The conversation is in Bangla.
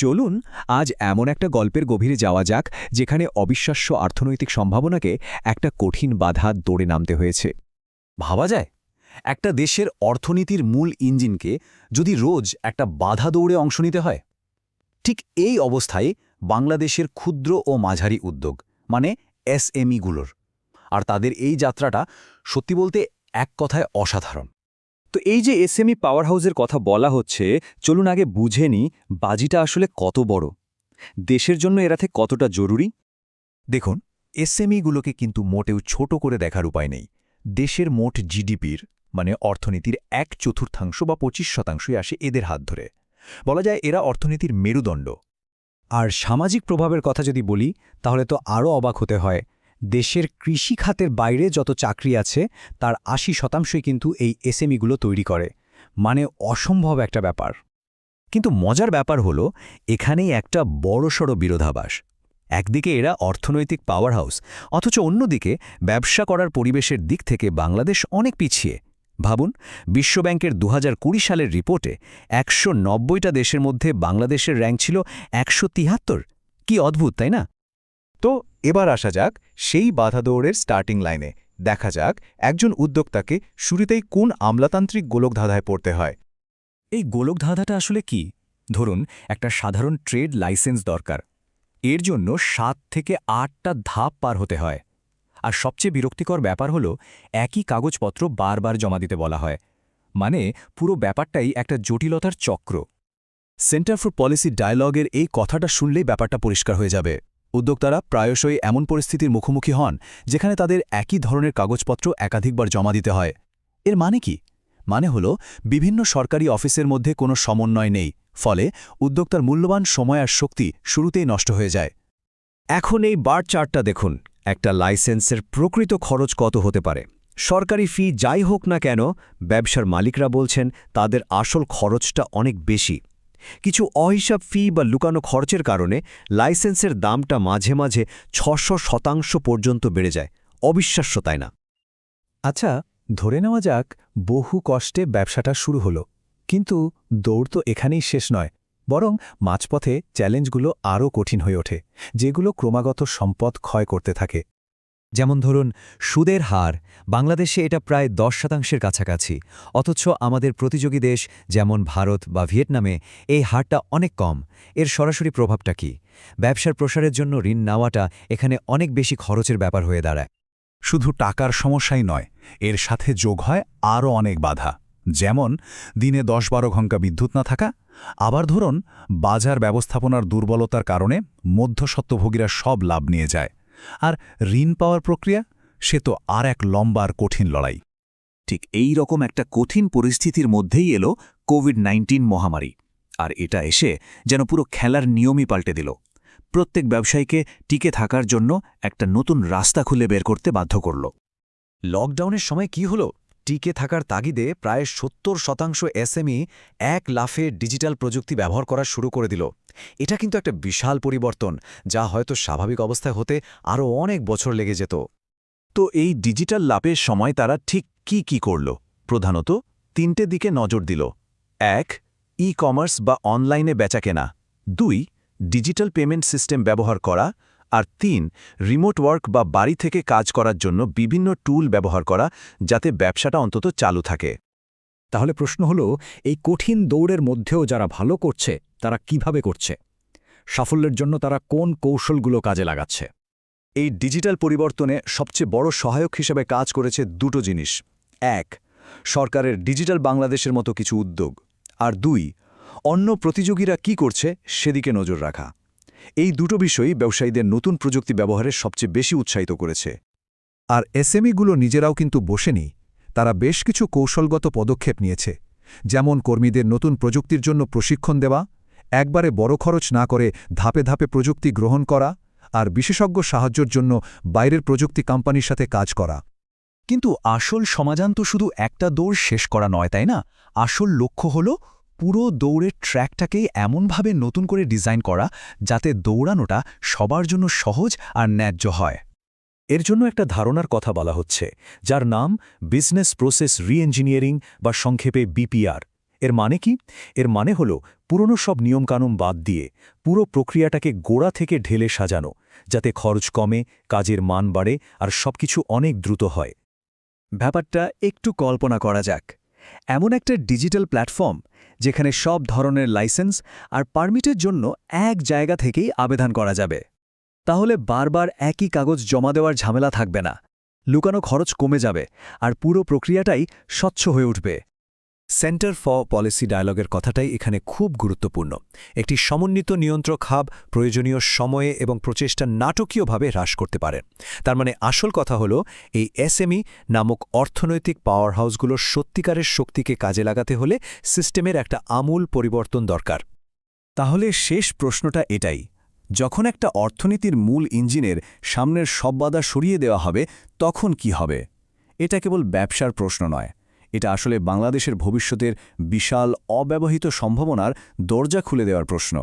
চলুন আজ এমন একটা গল্পের গভীরে যাওয়া যাক, যেখানে অবিশ্বাস্য অর্থনৈতিক সম্ভাবনাকে একটা কঠিন বাধা দৌড়ে নামতে হয়েছে। ভাবা যায়, একটা দেশের অর্থনীতির মূল ইঞ্জিনকে যদি রোজ একটা বাধা দৌড়ে অংশ নিতে হয়। ঠিক এই অবস্থায় বাংলাদেশের ক্ষুদ্র ও মাঝারি উদ্যোগ মানে এসএমইগুলোর আর তাদের এই যাত্রাটা সত্যি বলতে এক কথায় অসাধারণ। তো এই যে এসএমই পাওয়ার হাউসের কথা বলা হচ্ছে, চলুন আগে বুঝে নিই বাজিটা আসলে কত বড়। দেশের জন্য এরাতে কতটা জরুরি? দেখুন, এসএমইগুলোকে কিন্তু মোটেও ছোট করে দেখার উপায় নেই। দেশের মোট জিডিপির মানে অর্থনীতির এক চতুর্থাংশ বা পঁচিশ শতাংশই আসে এদের হাত ধরে। বলা যায় এরা অর্থনীতির মেরুদণ্ড। আর সামাজিক প্রভাবের কথা যদি বলি, তাহলে তো আরও অবাক হতে হয়। দেশের কৃষি খাতের বাইরে যত চাকরি আছে, তার আশি শতাংশই কিন্তু এই এসএমইগুলো তৈরি করে। মানে অসম্ভব একটা ব্যাপার। কিন্তু মজার ব্যাপার হলো, এখানেই একটা বড়সড় বিরোধাভাস। একদিকে এরা অর্থনৈতিক পাওয়ার হাউস অথচ অন্যদিকে ব্যবসা করার পরিবেশের দিক থেকে বাংলাদেশ অনেক পিছিয়ে। ভাবুন, বিশ্বব্যাংকের দু হাজার কুড়ি সালের রিপোর্টে একশো নব্বইটা দেশের মধ্যে বাংলাদেশের র্যাঙ্ক ছিল একশো তিয়াত্তর কি অদ্ভুত, তাই না? তো এবার আসা যাক সেই বাধা দৌড়ের স্টার্টিং লাইনে দেখা যাক একজন উদ্যোক্তাকে শুরুতেই কোন আমলাতান্ত্রিক গোলকধাঁধায় পড়তে হয়। এই গোলকধাঁধাটা আসলে কি? ধরুন একটা সাধারণ ট্রেড লাইসেন্স দরকার। এর জন্য সাত থেকে আটটা ধাপ পার হতে হয়। আর সবচেয়ে বিরক্তিকর ব্যাপার হল একই কাগজপত্র বারবার জমা দিতে বলা হয়। মানে পুরো ব্যাপারটাই একটা জটিলতার চক্র। সেন্টার ফর পলিসি ডায়ালগের এই কথাটা শুনলেই ব্যাপারটা পরিষ্কার হয়ে যাবে। উদ্যোক্তারা প্রায়শই এমন পরিস্থিতির মুখোমুখি হন, যেখানে তাদের একই ধরনের কাগজপত্র একাধিকবার জমা দিতে হয়। এর মানে কি? মানে হল, বিভিন্ন সরকারি অফিসের মধ্যে কোনো সমন্বয় নেই, ফলে উদ্যোক্তার মূল্যবান সময় আর শক্তি শুরুতেই নষ্ট হয়ে যায়। এখন এই বার চার্টটা দেখুন, একটা লাইসেন্সের প্রকৃত খরচ কত হতে পারে। সরকারি ফি যাই হোক না কেন, ব্যবসার মালিকরা বলছেন, তাদের আসল খরচটা অনেক বেশি। কিছু অহিসাব ফি বা লুকানো খরচের কারণে লাইসেন্সের দামটা মাঝে মাঝে ছশো শতাংশ পর্যন্ত বেড়ে যায়। অবিশ্বাস্য তাই না? আচ্ছা ধরে নেওয়া যাক বহু কষ্টে ব্যবসাটা শুরু হলো। কিন্তু দৌড় তো এখানেই শেষ নয়, বরং মাঝপথে চ্যালেঞ্জগুলো আরও কঠিন হয়ে ওঠে, যেগুলো ক্রমাগত সম্পদ ক্ষয় করতে থাকে। যেমন ধরুন, সুদের হার, বাংলাদেশে এটা প্রায় দশ শতাংশের কাছাকাছি। অথচ আমাদের প্রতিযোগী দেশ যেমন ভারত বা ভিয়েতনামে এই হারটা অনেক কম। এর সরাসরি প্রভাবটা কি? ব্যবসার প্রসারের জন্য ঋণ নেওয়াটা এখানে অনেক বেশি খরচের ব্যাপার হয়ে দাঁড়ায়। শুধু টাকার সমস্যাই নয়, এর সাথে যোগ হয় আরও অনেক বাধা। যেমন, দিনে দশ বারো ঘণ্টা বিদ্যুৎ না থাকা, আবার ধরুন, বাজার ব্যবস্থাপনার দুর্বলতার কারণে মধ্যস্বত্বভোগীরা সব লাভ নিয়ে যায়। আর ঋণ পাওয়ার প্রক্রিয়া? সে তো আর এক লম্বার কঠিন লড়াই। ঠিক এই রকম একটা কঠিন পরিস্থিতির মধ্যেই এলো কোভিড নাইন্টিন মহামারী। আর এটা এসে যেন পুরো খেলার নিয়মই পাল্টে দিল। প্রত্যেক ব্যবসায়ীকে টিকে থাকার জন্য একটা নতুন রাস্তা খুলে বের করতে বাধ্য করল। লকডাউনের সময় কি হলো? টিকে থাকার তাগিদে প্রায় সত্তর শতাংশ এসএমই এক লাফে ডিজিটাল প্রযুক্তি ব্যবহার করা শুরু করে দিল। এটা কিন্তু একটা বিশাল পরিবর্তন, যা হয়তো স্বাভাবিক অবস্থায় হতে আরও অনেক বছর লেগে যেত। তো এই ডিজিটাল লাভের সময় তারা ঠিক কি কি করল? প্রধানত তিনটে দিকে নজর দিল। এক ই কমার্স বা অনলাইনে বেচাকেনা দুই, ডিজিটাল পেমেন্ট সিস্টেম ব্যবহার করা। আর তিন রিমোট ওয়ার্ক বা বাড়ি থেকে কাজ করার জন্য বিভিন্ন টুল ব্যবহার করা যাতে ব্যবসাটা অন্তত চালু থাকে। তাহলে প্রশ্ন হলো, এই কঠিন দৌড়ের মধ্যেও যারা ভালো করছে, তারা কীভাবে করছে? সাফল্যের জন্য তারা কোন কৌশলগুলো কাজে লাগাচ্ছে? এই ডিজিটাল পরিবর্তনে সবচেয়ে বড় সহায়ক হিসেবে কাজ করেছে দুটো জিনিস। এক, সরকারের ডিজিটাল বাংলাদেশের মতো কিছু উদ্যোগ। আর দুই, অন্য প্রতিযোগীরা কি করছে সেদিকে নজর রাখা। এই দুটো বিষয়ই ব্যবসায়ীদের নতুন প্রযুক্তি ব্যবহারের সবচেয়ে বেশি উৎসাহিত করেছে। আর এসএমইগুলো নিজেরাও কিন্তু বসেনি, তারা বেশ কিছু কৌশলগত পদক্ষেপ নিয়েছে, যেমন কর্মীদের নতুন প্রযুক্তির জন্য প্রশিক্ষণ দেওয়া, একবারে বড় খরচ না করে ধাপে ধাপে প্রযুক্তি গ্রহণ করা, আর বিশেষজ্ঞ সাহায্যের জন্য বাইরের প্রযুক্তি কোম্পানির সাথে কাজ করা। কিন্তু আসল সমাধান তো শুধু একটা দৌড় শেষ করা নয়, তাই না? আসল লক্ষ্য হল পুরো দৌড়ের ট্র্যাকটাকেই এমনভাবে নতুন করে ডিজাইন করা যাতে দৌড়ানোটা সবার জন্য সহজ আর ন্যায্য হয়। এর জন্য একটা ধারণার কথা বলা হচ্ছে, যার নাম বিজনেস প্রসেস রিএঞ্জিনিয়ারিং বা সংক্ষেপে বিপিআর এর মানে কি? এর মানে হল পুরনো সব নিয়মকানুন বাদ দিয়ে পুরো প্রক্রিয়াটাকে গোড়া থেকে ঢেলে সাজানো, যাতে খরচ কমে, কাজের মান বাড়ে আর সবকিছু অনেক দ্রুত হয়। ব্যাপারটা একটু কল্পনা করা যাক। এমন একটা ডিজিটাল প্ল্যাটফর্ম যেখানে সব ধরনের লাইসেন্স আর পারমিটের জন্য এক জায়গা থেকেই আবেদন করা যাবে। তাহলে বারবার একই কাগজ জমা দেওয়ার ঝামেলা থাকবে না। লুকানো খরচ কমে যাবে আর পুরো প্রক্রিয়াটাই স্বচ্ছ হয়ে উঠবে। সেন্টার ফর পলিসি ডায়ালগের কথাটাই এখানে খুব গুরুত্বপূর্ণ। একটি সমন্বিত নিয়ন্ত্রক হাব প্রয়োজনীয় সময়ে এবং প্রচেষ্টা নাটকীয়ভাবে হ্রাস করতে পারে। তার মানে আসল কথা হলো, এই এসএমই নামক অর্থনৈতিক পাওয়ার হাউসগুলোর সত্যিকারের শক্তিকে কাজে লাগাতে হলে সিস্টেমের একটা আমূল পরিবর্তন দরকার। তাহলে শেষ প্রশ্নটা এটাই, যখন একটা অর্থনীতির মূল ইঞ্জিনের সামনের সব বাধা সরিয়ে দেওয়া হবে, তখন কি হবে? এটা কেবল ব্যবসার প্রশ্ন নয়। এটা আসলে বাংলাদেশের ভবিষ্যতের বিশাল অব্যবহৃত সম্ভাবনার দরজা খুলে দেওয়ার প্রশ্ন।